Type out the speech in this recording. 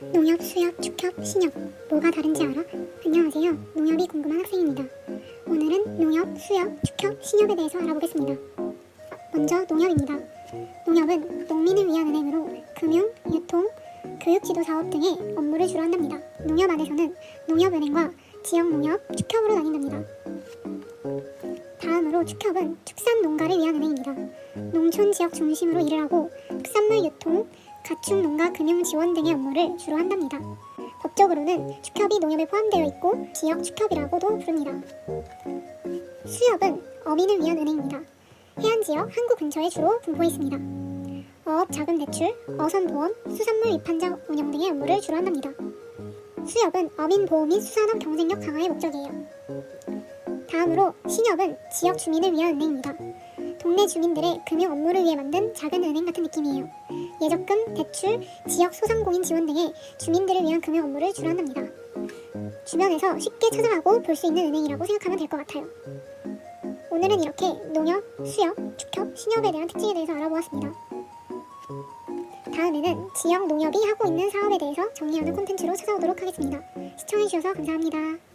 농협, 수협, 축협, 신협 뭐가 다른지 알아? 안녕하세요. 농협이 궁금한 학생입니다. 오늘은 농협, 수협, 축협, 신협에 대해서 알아보겠습니다. 먼저 농협입니다. 농협은 농민을 위한 은행으로 금융, 유통, 교육 지도 사업 등의 업무를 주로 한답니다. 농협 안에서는 농협은행과 지역 농협, 축협으로 나뉜답니다. 다음으로 축협은 축산 농가를 위한 은행입니다. 농촌 지역 중심으로 일을 하고 특산물 유통, 가축 농가 금융 지원 등의 업무를 주로 한답니다. 법적으로는 축협이 농협에 포함되어 있고 지역 축협이라고도 부릅니다. 수협은 어민을 위한 은행입니다. 해안 지역 항구 근처에 주로 분포해 있습니다. 어업 자금 대출, 어선 보험, 수산물 위판장 운영 등의 업무를 주로 한답니다. 수협은 어민 보호 및 수산업 경쟁력 강화의 목적이에요. 다음으로 신협은 지역 주민을 위한 은행입니다. 동네 주민들의 금융 업무를 위해 만든 작은 은행 같은 느낌이에요. 예적금, 대출, 지역 소상공인 지원 등의 주민들을 위한 금융 업무를 주로 한답니다. 주변에서 쉽게 찾아가고 볼 수 있는 은행이라고 생각하면 될 것 같아요. 오늘은 이렇게 농협, 수협, 축협, 신협에 대한 특징에 대해서 알아보았습니다. 다음에는 지역 농협이 하고 있는 사업에 대해서 정리하는 콘텐츠로 찾아오도록 하겠습니다. 시청해주셔서 감사합니다.